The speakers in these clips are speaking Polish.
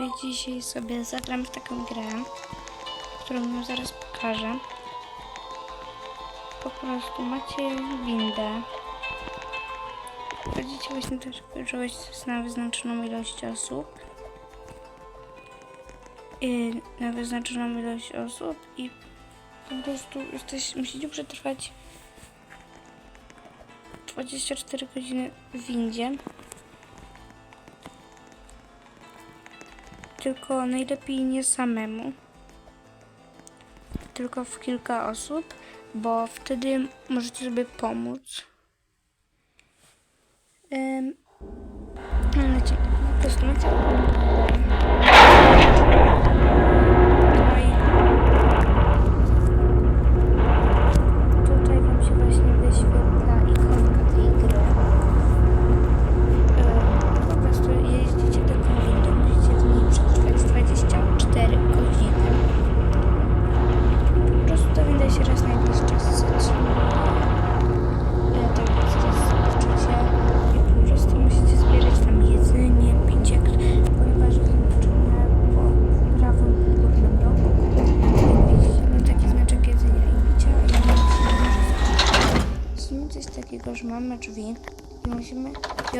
widzowie, dzisiaj sobie zagram w taką grę, którą wam zaraz pokażę. Po prostu macie windę. Będziecie właśnie też używać na wyznaczoną ilość osób. I na wyznaczoną ilość osób i po prostu jesteś, musicie przetrwać 24 godziny w windzie. Tylko najlepiej nie samemu. Tylko w kilka osób, bo wtedy możecie sobie pomóc. Um, macie, po prostu macie.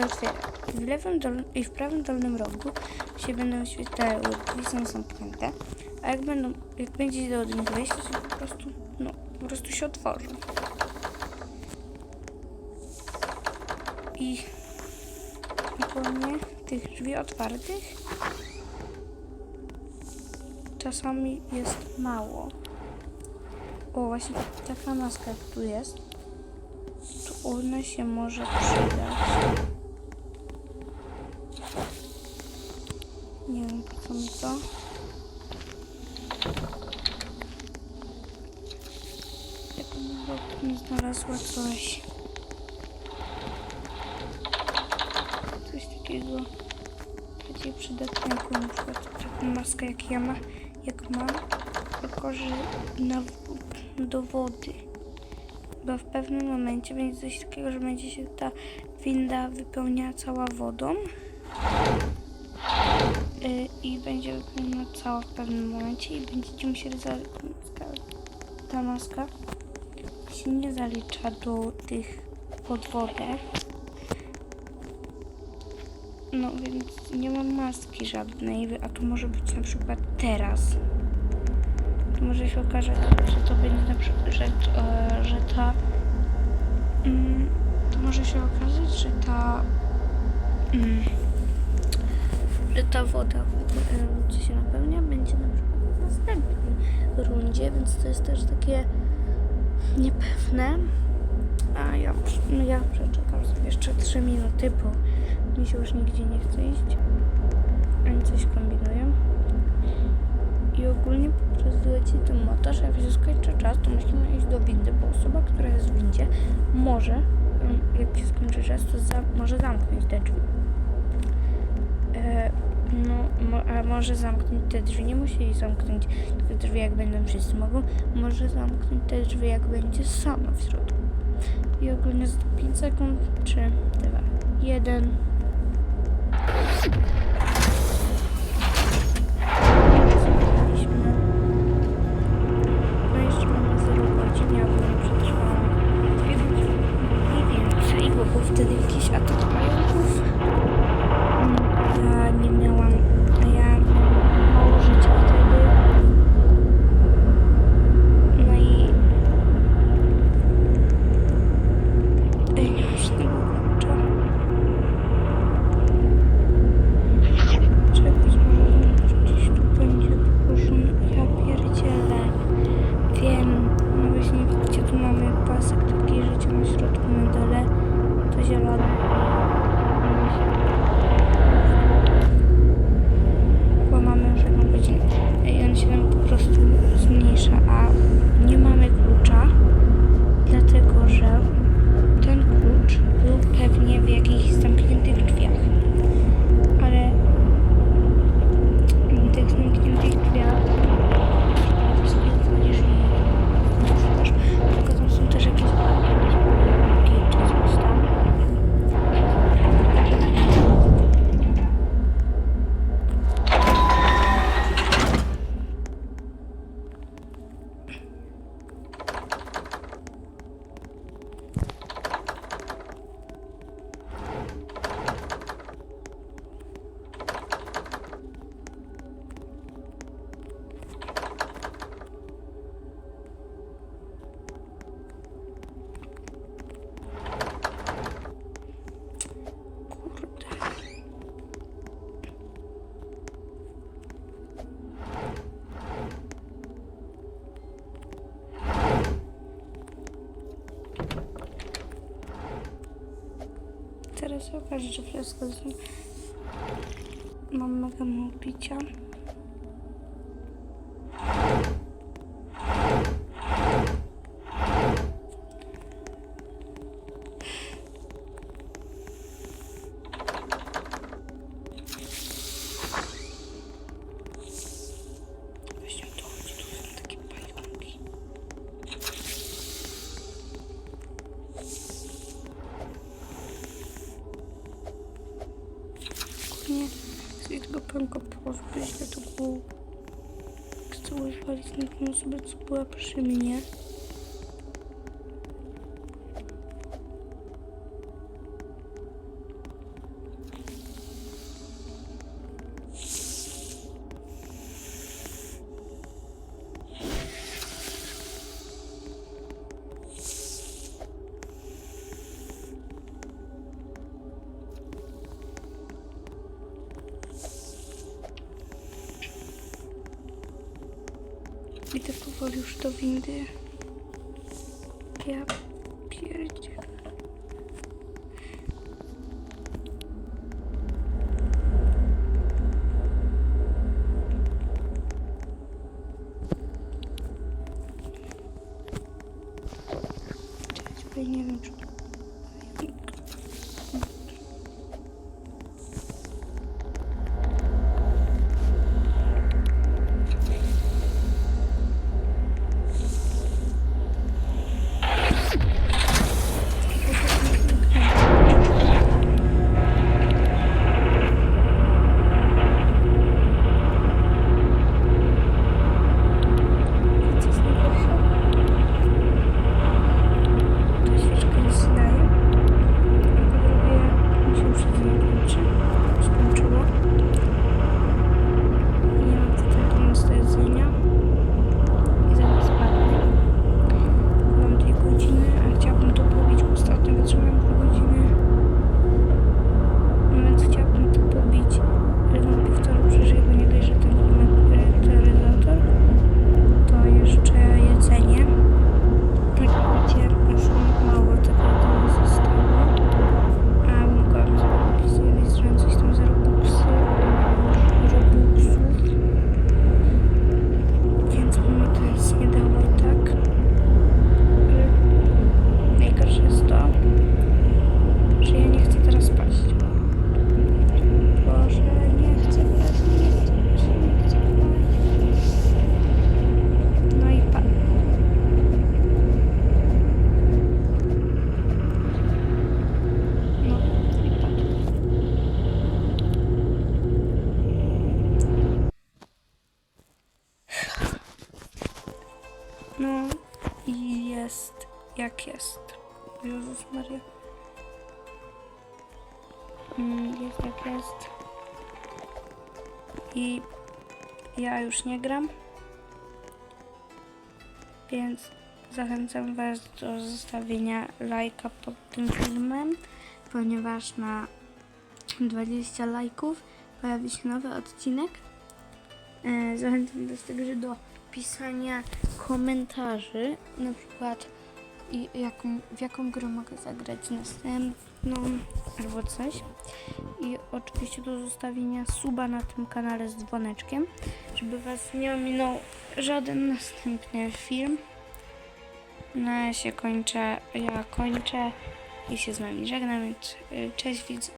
Je otwierać. I w lewym i w prawym dolnym rogu się będą świetlały, drzwi są zamknięte, a jak będą, jak będzie do nich wejść, to się po prostu, no, po prostu się otworzą. I ogólnie tych drzwi otwartych czasami jest mało. O, właśnie taka maska tu jest, to ona się może przydać. Co mi to. Nie znalazła coś. Coś takiego bardziej przydatnego, na przykład taką maskę jak ja ma, jak mam, tylko że na, do wody. Bo w pewnym momencie będzie coś takiego, że będzie się ta winda wypełniała cała wodą. Y, I będzie wypełniona cała w pewnym momencie i będziecie musieli za... ta maska się nie zalicza do tych pod wodę. No więc nie mam maski żadnej, a tu może być na przykład teraz. To może się okaże, że to będzie na przykład, że, e, że ta. Mm, to może się okazać, że ta. Że ta woda, gdzie się napełnia, będzie na przykład w następnej rundzie, więc to jest też takie niepewne. A ja, no ja przeczekam sobie jeszcze 3 minuty, bo mi się już nigdzie nie chce iść. Ani coś kombinuję. I ogólnie podczas leci ten że jak się skończy czas, to musimy iść do windy, bo osoba, która jest w windzie, może, jak się skończy czas, to za, może zamknąć te drzwi. E, no, a może zamknąć te drzwi, nie musi jej zamknąć te drzwi, jak będą wszyscy mogą. Może zamknąć te drzwi, jak będzie sama w środku. I ogólnie za 5 sekund, 3, 2, 1. Zaczynaliśmy. No jeszcze mamy Zaraz się okaże, że wszystko jest... pęka pozbyć, dlatego chcę uwalić na tą osobę, co była przy mnie. Idę powoli już do windy. Ja No i jest jak jest. Jezus Maria. Mm, Jest jak jest. I ja już nie gram. Więc zachęcam Was do zostawienia lajka pod tym filmem, ponieważ na 20 lajków pojawi się nowy odcinek. E, Zachęcam Was także do pisania komentarzy, na przykład i w jaką grę mogę zagrać następną albo coś. I oczywiście do zostawienia suba na tym kanale z dzwoneczkiem, żeby Was nie ominął żaden następny film. No ja się kończę, ja kończę i się z Wami żegnam, cześć widz,